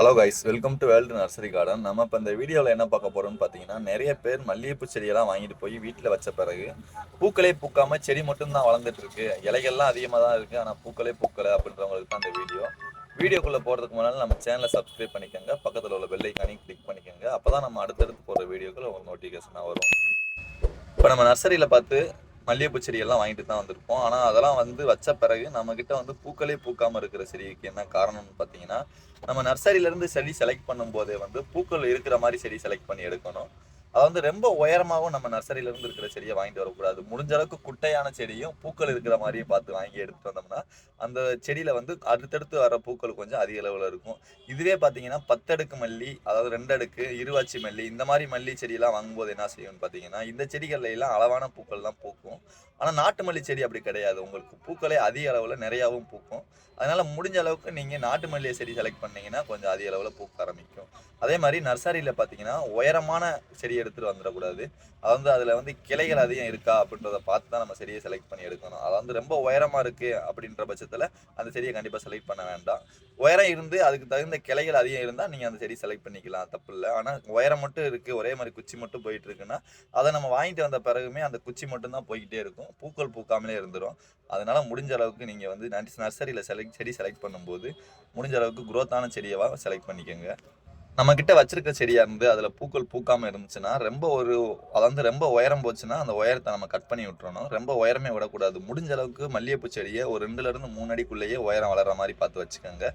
Hello guys welcome to world nursery garden நம்ம இப்போ இந்த வீடியோவில் என்ன பார்க்க போகிறோம்னு பார்த்தீங்கன்னா நிறைய பேர் மல்லிகைப்பூ செடியெல்லாம் வாங்கிட்டு போய் வீட்டில் வச்ச பிறகு பூக்களே பூக்காமல் செடி மட்டும்தான் வளர்ந்துட்டு இருக்கு. இலைகள்லாம் அதிகமாக தான் இருக்குது ஆனால் பூக்களே பூக்கலை அப்படின்றவங்களுக்கு தான் இந்த வீடியோ வீடியோக்குள்ளே போகிறதுக்கு முன்னால் நம்ம சேனலை சப்ஸ்கிரைப் பண்ணிக்கோங்க. பக்கத்தில் உள்ள பெல்லைக்கானையும் கிளிக் பண்ணிக்கோங்க. அப்போ தான் நம்ம அடுத்தடுத்து போகிற வீடியோக்கள் உங்களுக்கு நோட்டிஃபிகேஷனாக வரும். இப்போ நம்ம நர்சரியில் பார்த்து மல்லிகைப்பூ செடியெல்லாம் வாங்கிட்டு தான் வந்திருப்போம். ஆனால் அதெல்லாம் வந்து வச்ச பிறகு நம்மக்கிட்ட வந்து பூக்களே பூக்காமல் இருக்கிற செடிக்கு என்ன காரணம்னு பார்த்தீங்கன்னா நம்ம நர்சரியிலேருந்து செடி செலக்ட் பண்ணும்போதே வந்து பூக்கள் இருக்கிற மாதிரி செடி செலக்ட் பண்ணி எடுக்கணும். அது வந்து ரொம்ப உயரமாகவும் நம்ம நர்சரியிலேருந்து இருக்கிற செடியை வாங்கிட்டு வரக்கூடாது. முடிஞ்ச அளவுக்கு குட்டையான செடியும் பூக்கள் இருக்கிற மாதிரியும் பார்த்து வாங்கி எடுத்துட்டு வந்தோம்னா அந்த செடியில் வந்து அடுத்தடுத்து வர பூக்கள் கொஞ்சம் அதிக அளவில் இருக்கும். இதுவே பார்த்தீங்கன்னா பத்தடுக்கு மல்லி அதாவது ரெண்டு அடுக்கு இருவாச்சி மல்லி இந்த மாதிரி மல்லி செடியெல்லாம் வாங்கும்போது என்ன செய்யும்னு பார்த்தீங்கன்னா இந்த செடிகள்ல எல்லாம் அளவான பூக்கள் தான் பூக்கும். ஆனால் நாட்டு மல்லி செடி அப்படி கிடையாது. உங்களுக்கு பூக்களே அதிக அளவில் நிறையாவும் பூக்கும். அதனால முடிஞ்ச அளவுக்கு நீங்கள் நாட்டு மல்லிகை செடி செலக்ட் பண்ணீங்கன்னா கொஞ்சம் அதிக அளவில் பூக்க ஆரம்பிக்கும். அதே மாதிரி நர்சரியில் பார்த்தீங்கன்னா உயரமான செடி எடுத்துகிட்டு வந்துடக்கூடாது. அது வந்து அதில் வந்து கிளைகள் அதிகம் இருக்கா அப்படின்றத பார்த்து தான் நம்ம செடியை செலக்ட் பண்ணி எடுக்கணும். அது வந்து ரொம்ப உயரமாக இருக்குது அப்படின்ற பட்சத்தில் அந்த செடியை கண்டிப்பாக செலக்ட் பண்ண வேண்டாம். உயரம் இருந்து அதுக்கு தகுந்த கிளைகள் அதிகம் இருந்தால் நீங்கள் அந்த செடி செலக்ட் பண்ணிக்கலாம். தப்பு இல்லை. ஆனால் உயரம் மட்டும் இருக்குது ஒரே மாதிரி குச்சி மட்டும் போயிட்டு இருக்குன்னா அதை நம்ம வாங்கிட்டு வந்த பிறகுமே அந்த குச்சி மட்டும் தான் போய்கிட்டே இருக்கும். பூக்கள் பூக்காமலே இருந்துரும். அதனால முடிஞ்ச அளவுக்கு நீங்கள் வந்து நர்சரியில் செலக்ட் செடி செலக்ட் பண்ணும்போது முடிஞ்ச அளவுக்கு குரோத்தான செடியவா செலக்ட் பண்ணிக்கோங்க. நம்ம கிட்ட வச்சிருக்க செடியாக இருந்து அதில் பூக்கள் பூக்காமல் இருந்துச்சுன்னா ரொம்ப ஒரு அதாவது வந்து ரொம்ப உயரம் போச்சுன்னா அந்த உயரத்தை நம்ம கட் பண்ணி விட்டுறணும். ரொம்ப உயரமே விடக்கூடாது. முடிஞ்ச அளவுக்கு மல்லிகைப்பூ செடியை ஒரு ரெண்டுலேருந்து மூணு அடிக்குள்ளேயே உயரம் வளர்ற மாதிரி பார்த்து வச்சுக்கோங்க.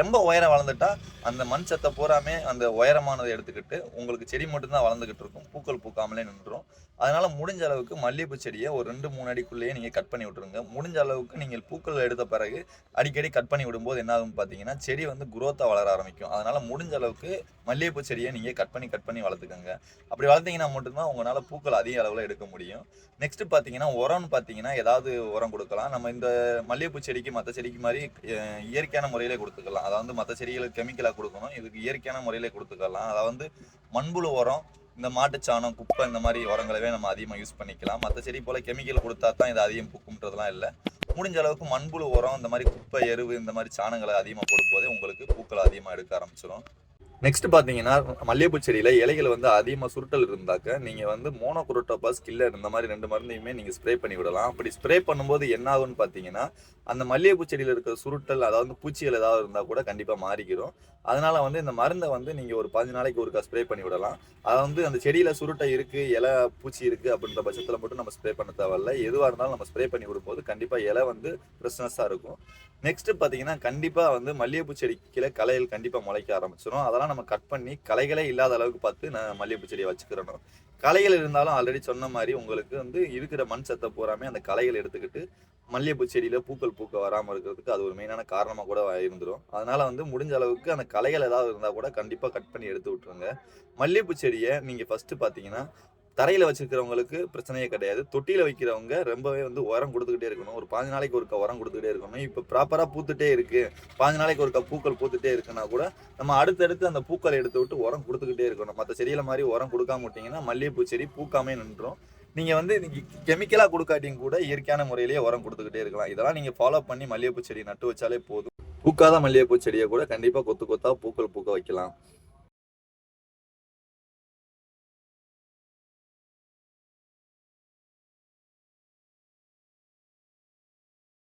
ரொம்ப உயரம் வளர்ந்துட்டா அந்த மண் சத்தை பூராமே அந்த உயரமானதை எடுத்துக்கிட்டு உங்களுக்கு செடி மட்டும்தான் வளர்ந்துக்கிட்டு இருக்கும். பூக்கள் பூக்காமலே நின்றுடும் அதனால் முடிஞ்ச அளவுக்கு மல்லிகைப்பூ செடியை ஒரு ரெண்டு மூணு அடிக்குள்ளேயே நீங்கள் கட் பண்ணி விட்ருங்க முடிஞ்ச அளவுக்கு நீங்கள் பூக்கள் எடுத்த பிறகு அடிக்கடி கட் பண்ணி விடும்போது என்ன ஆகும் பார்த்தீங்கன்னா செடி வந்து குரோத்தாக வளர ஆரம்பிக்கும். அதனால் முடிஞ்ச அளவுக்கு மல்லிகைப்பூ செடியை நீங்கள் கட் பண்ணி கட் பண்ணி வளர்த்துக்கோங்க. அப்படி வளர்த்தீங்கன்னா மட்டும்தான் உங்களால் பூக்கள் அதிக அளவில் எடுக்க முடியும். நெக்ஸ்ட் பார்த்தீங்கன்னா உரம்னு பார்த்தீங்கன்னா ஏதாவது உரம் கொடுக்கலாம். நம்ம இந்த மல்லிகைப்பூ செடிக்கு மற்ற செடிக்கு மாதிரி இயற்கையான முறையிலே கொடுத்துக்கலாம். அதாவது மற்ற செடிகளுக்கு கெமிக்கலாக கொடுக்கணும். இதுக்கு இயற்கையான முறையிலே கொடுத்துக்கலாம். அதாவது மண்புழு உரம் இந்த மாட்டுச்சாணம் குப்பை இந்த மாதிரி உரங்களவே நம்ம அதிகமாக யூஸ் பண்ணிக்கலாம். மற்ற செடி போல் கெமிக்கல் கொடுத்தா தான் இது அதிகம் பூக்கும்ன்றதுலாம் இல்லை. முடிஞ்ச அளவுக்கு மண்புழு உரம் இந்த மாதிரி குப்பை எருவு இந்த மாதிரி சாணங்களை அதிகமாக போடும்போதே உங்களுக்கு பூக்கள் அதிகமாக எடுக்க ஆரம்பிச்சிடும் நெக்ஸ்ட் பார்த்தீங்கன்னா மல்லிகைப்பூ செடியில் இலைகள் வந்து அதிகமாக சுருட்டல் இருந்தாக்க நீங்கள் வந்து மோனோக்ரோட்டோபாஸ் கில்லர் இந்த மாதிரி ரெண்டு மருந்தையுமே நீங்கள் ஸ்ப்ரே பண்ணி விடலாம். அப்படி ஸ்ப்ரே பண்ணும்போது என்ன ஆகும்னு பார்த்தீங்கன்னா அந்த மல்லிகைப்பூ செடியில் இருக்கிற சுருட்டல் அதாவது பூச்சிகள் ஏதாவது இருந்தால் கூட கண்டிப்பாக மாறிக்கிறோம் அதனால் வந்து இந்த மருந்தை வந்து நீங்கள் ஒரு பதினஞ்சு நாளைக்கு ஒருக்கா ஸ்ப்ரே பண்ணி விடலாம். அதை வந்து அந்த செடியில் சுருட்டை இருக்குது இலை பூச்சி இருக்குது அப்படின்ற பட்சத்தில் மட்டும் நம்ம ஸ்ப்ரே பண்ண தேவையில்ல. எதுவாக இருந்தாலும் நம்ம ஸ்ப்ரே பண்ணி விடும்போது கண்டிப்பாக இலை வந்து ஃப்ரெஷ்னஸாக இருக்கும். நெக்ஸ்ட் பார்த்தீங்கன்னா கண்டிப்பாக வந்து மல்லிகைப்பூ செடிக்கில களைகள் கண்டிப்பாக முளைக்க ஆரம்பிச்சிடும் அதெல்லாம் நம்ம கட் பண்ணி களைகளே இல்லாத அளவுக்கு பார்த்து நான் மல்லிகைப்பூ செடியை வச்சுக்கிறணும். களைகள் இருந்தாலும் ஆல்ரெடி சொன்ன மாதிரி உங்களுக்கு வந்து இருக்கிற மண் சத்தை பூராமே அந்த களைகள் எடுத்துக்கிட்டு மல்லிகைப்பூ செடியில பூக்கள் பூக்க வராமல் இருக்கிறதுக்கு அது ஒரு மெயினான காரணமாக கூட இருந்துடும் அதனால வந்து முடிஞ்ச அளவுக்கு அந்த களைகள் ஏதாவது இருந்தால் கூட கண்டிப்பாக கட் பண்ணி எடுத்து விட்டுருங்க. மல்லிகைப்பூ செடியை நீங்கள் ஃபர்ஸ்ட் பார்த்தீங்கன்னா தரையில் வச்சுருக்கிறவங்களுக்கு பிரச்சனையே கிடையாது. தொட்டியில் வைக்கிறவங்க ரொம்பவே வந்து உரம் கொடுத்துக்கிட்டே இருக்கணும். ஒரு பாஞ்சு நாளைக்கு ஒருக்கா உரம் கொடுத்துக்கிட்டே இருக்கணும். இப்போ ப்ராப்பராக பூத்துட்டே இருக்குது பாஞ்சு நாளைக்கு ஒருக்கா பூக்கள் பூத்துட்டே இருக்குன்னா கூட நம்ம அடுத்தடுத்து அந்த பூக்களை எடுத்து விட்டு உரம் கொடுத்துக்கிட்டே இருக்கணும். மற்ற செடியில மாதிரி உரம் கொடுக்காம விட்டிங்கன்னா மல்லிகைப்பூ செடி பூக்காமே நின்றுடும். நீங்கள் வந்து கெமிக்கலாக கொடுக்காட்டியும் கூட இயற்கையான முறையிலேயே உரம் கொடுத்துக்கிட்டே இருக்கலாம். இதெல்லாம் நீங்கள் ஃபாலோ பண்ணி மல்லிகைப்பூ செடி நட்டு வச்சாலே போதும். பூக்காத மல்லிகைப்பூ செடியை கூட கண்டிப்பாக கொத்து கொத்தா பூக்கள் பூக்க வைக்கலாம்.